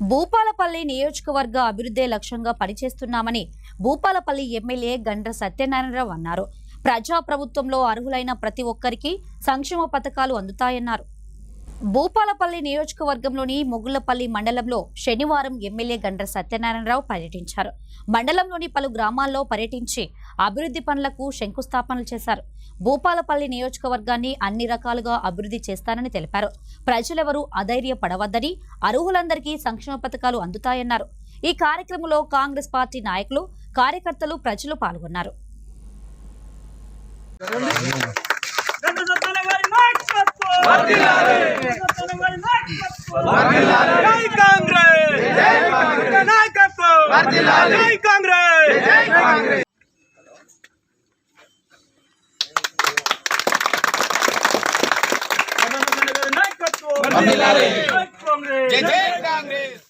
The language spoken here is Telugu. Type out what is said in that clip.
భూపాలపల్లి నియోజకవర్గ అభివృద్ధి లక్ష్యంగా పనిచేస్తున్నామని భూపాలపల్లి ఎమ్మెల్యే గండ్ర సత్యనారాయణరావు అన్నారు. ప్రజా ప్రభుత్వంలో అర్హులైన ప్రతి ఒక్కరికి సంక్షేమ పథకాలు అందుతాయన్నారు. భూపాలపల్లి నియోజకవర్గంలోని మొగుళ్ళపల్లి మండలంలో శనివారం ఎమ్మెల్యే గండ్ర సత్యనారాయణరావు పర్యటించారు. మండలంలోని పలు గ్రామాల్లో పర్యటించి అభివృద్ధి పనులకు శంకుస్థాపనలు చేశారు. భూపాలపల్లి నియోజకవర్గాన్ని అన్ని రకాలుగా అభివృద్ధి చేస్తానని తెలిపారు. ప్రజలెవరూ అధైర్యపడవద్దని అర్హులందరికీ సంక్షేమ పథకాలు అందుతాయన్నారు. ఈ కార్యక్రమంలో కాంగ్రెస్ పార్టీ నాయకులు కార్యకర్తలు ప్రజలు పాల్గొన్నారు. కాంగ్రెస్.